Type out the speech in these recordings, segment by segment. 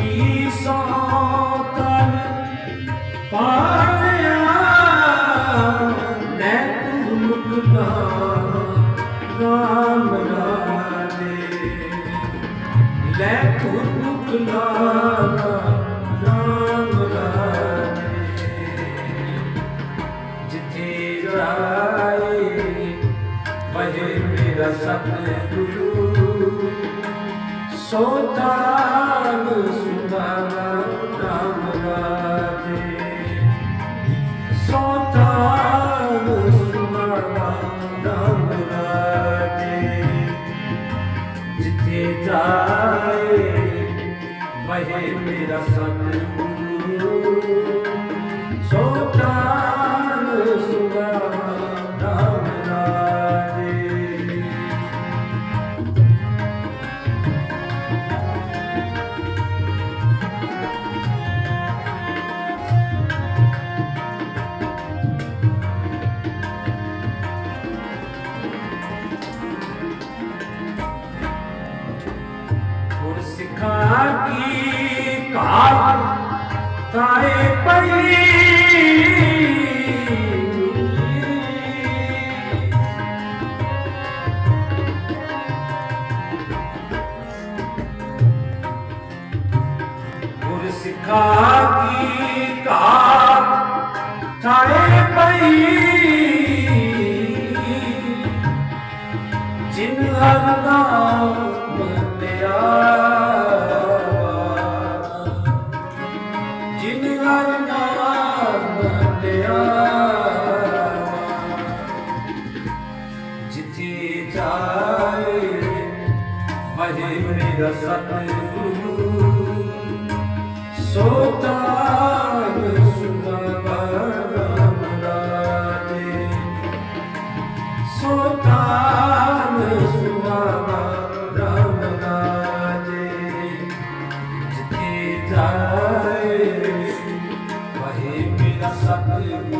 ਕੀ ਸੋਤਨ ਪਾਣਿਆ ਲੈ ਤੂੰ ਮੁਕਤਾ ਵਜੇ ਮੇਰਾ ਸੋਤਾ ਜਾਏ ਵਹੇ ਮੇਰਾ ਸਤਿਗੁਰੂ ਸੋਤਾਨ ਗੁਰ ਸਿੱਖਾਂ ਕੀ ਕਾਲ ਤਾਏ ਪਈ ਗੁਰ ਸਿੱਖਾ ਕੀ ਕਾਲ ਤਾਏ ਪਈ ਜਿਨ ਹਰ ਨਾਮ ਧਿਆਵਾ ਜਿਥੇ ਜਾਏ ਵਹੇ ਮੇਰਾ ਸਤਿਗੁਰੂ। ਸੋਤਾਨ ਸੁਭਾਵਾ ਰਾਮ ਰਾਜੇ ਸੋਤਾਨ ਜਾਏ ਵਹੇ ਮੇਰਾ ਸਤਿਗੁਰੂ।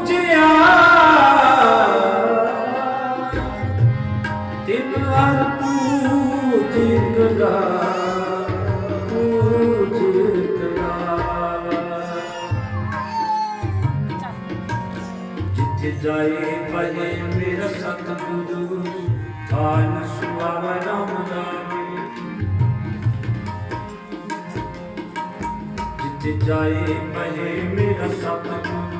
ਪੂਜਿਆ ਤਿਨ ਹਰ ਪੂਜਿਤ ਜਿੱਥੇ ਜਾਏ ਭਜੇ ਮੇਰਾ ਸਤਿਗੁਰੂ ਥਾਨ ਸੁਆਵਾ ਨਾਮ ਜਾਵੇ। ਜਿੱਥੇ ਜਾਏ ਭਜੇ ਮੇਰਾ ਸਤਿਗੁਰੂ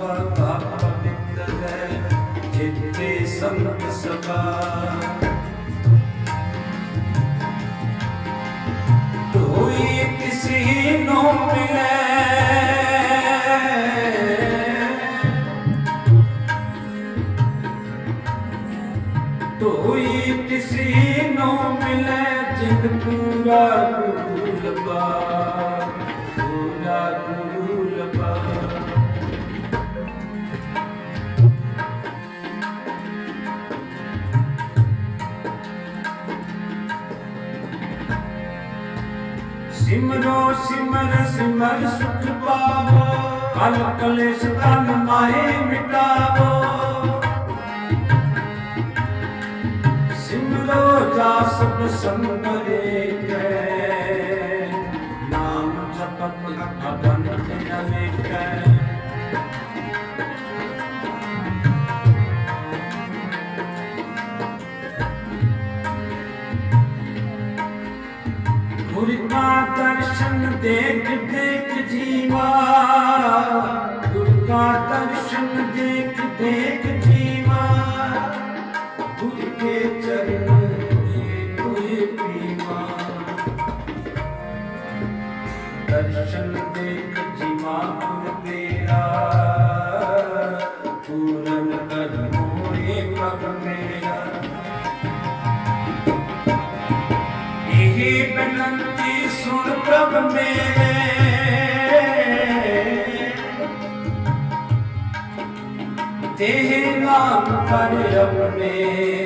ਧਾਨ ਸੁਹਾਵਾ ਪਵਿੱਤਰ ਹੈ ਜਿਤੇ ਸੰਤ ਸਭਾ ਕੋਈ ਕਿਸੇ ਨੂੰ ਮਿਲੇ ਤੋਈ ਕਿਸੇ ਨੂੰ ਮਿਲੇ ਜਿਨ ਪੂਰਾ ਗੁਰੂ ਲਬਾ ਸਿਮਰੋ ਸਿਮਰ ਸਿਮਰ ਸੁਖ ਪਾਵੋ। ਕਲ ਕਲੇਸ਼ ਤਨ ਮਾਹੇ ਮਿਟਾਵੋ। ਸਿਮਰੋ ਜਾਸ ਪ੍ਰਸੰਗਰੇ ਕੈ। ਨਾਮ ਜਪਤ ਅਬੰਤ ਅਨੇਕੈ। ਗੁਰ ਦਰਸ਼ਨ ਦੇਖ ਦੇਖ ਜੀਵਾ। ਗੁਰ ਦਰਸ਼ਨ ਦੇਖ ਦੇਖ ਜੀਵਾ। ਗੁਰ ਕੇ ਚਰਨ ਸੁਣ ਪ੍ਰਭ ਮੇਰੇ। ਤੇਹ ਨਾਮ ਕਰ ਆਪਣੇ